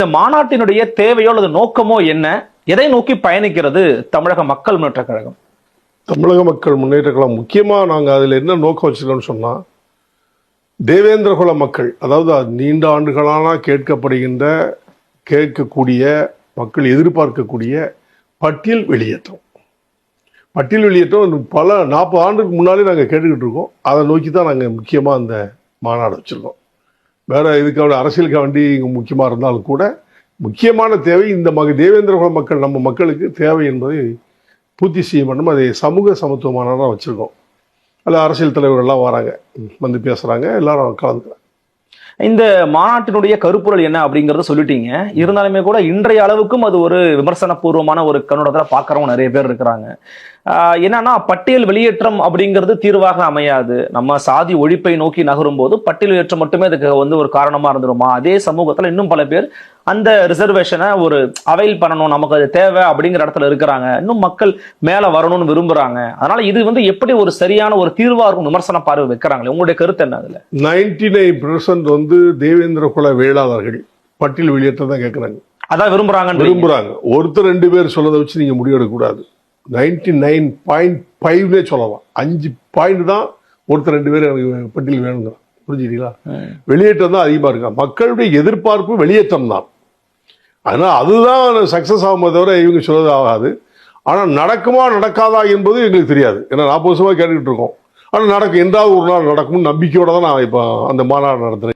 இந்த மாநாட்டினுடைய தேவையோ அல்லது நோக்கமோ என்ன? எதை நோக்கி பயணிக்கிறது தமிழக மக்கள் முன்னேற்ற கழகம்? தமிழக மக்கள் முன்னேற்ற கழகம். முக்கியமாக நாங்கள் அதில் என்ன நோக்கம் வச்சுக்கோன்னு சொன்னால் தேவேந்திர குல மக்கள் அதாவது நீண்ட ஆண்டுகளான கேட்கப்படுகின்ற கேட்கக்கூடிய மக்கள் எதிர்பார்க்கக்கூடிய பட்டியல் வெளியேற்றம். பட்டியல் வெளியேற்றம் பல நாற்பது ஆண்டுக்கு முன்னாலே நாங்கள் கேட்டுக்கிட்டு இருக்கோம். அதை நோக்கி தான் நாங்கள் முக்கியமாக அந்த மாநாடு வச்சுருக்கோம். வேற இதுக்காக அரசியலுக்காக வேண்டி முக்கியமாக இருந்தாலும் கூட முக்கியமான தேவை இந்த மக தேவேந்திர குல மக்கள் நம்ம மக்களுக்கு தேவை என்பதை பூர்த்தி செய்ய வேண்டும். அதை சமூக சமத்துவமானதாக வச்சுருக்கோம். அதில் அரசியல் தலைவர்கள்லாம் வராங்க. வந்து பேசுகிறாங்க எல்லாரும் கலந்துக்கிறாங்க. இந்த மாநாட்டினுடைய கருப்பொருள் என்ன அப்படிங்கறத சொல்லிட்டீங்க. இருந்தாலுமே கூட இன்றைய அளவுக்கும் அது ஒரு விமர்சனப்பூர்வமான ஒரு கண்ணோட்டத்தில் பார்க்குறவங்க நிறைய பேர் இருக்கிறாங்க. ஆஹ் என்னன்னா பட்டியல் வெளியேற்றம் அப்படிங்கிறது தீர்வாக அமையாது. நம்ம சாதி ஒழிப்பை நோக்கி நகரும் போது பட்டியல் ஏற்றம் மட்டுமே அதுக்கு வந்து ஒரு காரணமா இருந்துருமா? அதே சமூகத்தில் இன்னும் பல பேர் அந்த ரிசர்வேஷனை ஒரு அவைல் பண்ணணும் நமக்கு அது தேவை அப்படிங்கிற இடத்துல இருக்கிறாங்க. இன்னும் மக்கள் மேல வரணும்னு விரும்புறாங்க. அதனால இது வந்து எப்படி ஒரு சரியான ஒரு தீர்வா இருக்கும் விமர்சன பார்வை வைக்கிறாங்களே? உங்களுடைய கருத்து என்ன அதுல? நைன்டி நைன் வந்து தேவேந்திர குல வேளாளர்கள் பட்டியல் வெளியேற்றம் தான் கேட்குறாங்க அதான் விரும்புறாங்கன்னு விரும்புகிறாங்க ஒருத்தர் ரெண்டு பேர் சொல்லதை வச்சு நீங்கள் முடிவெடுக்கக்கூடாது. நைன்டி நைன் பாயிண்ட் ஃபைவ்னே சொல்லலாம். அஞ்சு பாயிண்ட் தான் ஒருத்தர் ரெண்டு பேர் எனக்கு பட்டியல் வேணுங்க புரிஞ்சுக்கிட்டீங்களா? வெளியேற்றம் தான் அதிகமாக இருக்கா? மக்களுடைய எதிர்பார்ப்பு வெளியேற்றம் தான். அதனால் அதுதான் சக்ஸஸ் ஆகுமே தவிர இவங்க சொல்றது ஆகாது. ஆனால் நடக்குமா நடக்காதா என்பது எங்களுக்கு தெரியாது. ஏன்னா நாற்பது வருஷமாக கேட்டுக்கிட்டு இருக்கோம். ஆனால் நடக்கும் என்றாவது ஒரு நாள் நடக்கும்னு நம்பிக்கையோடு தான் நான் இப்போ அந்த மாநாடு நடத்துகிறேன்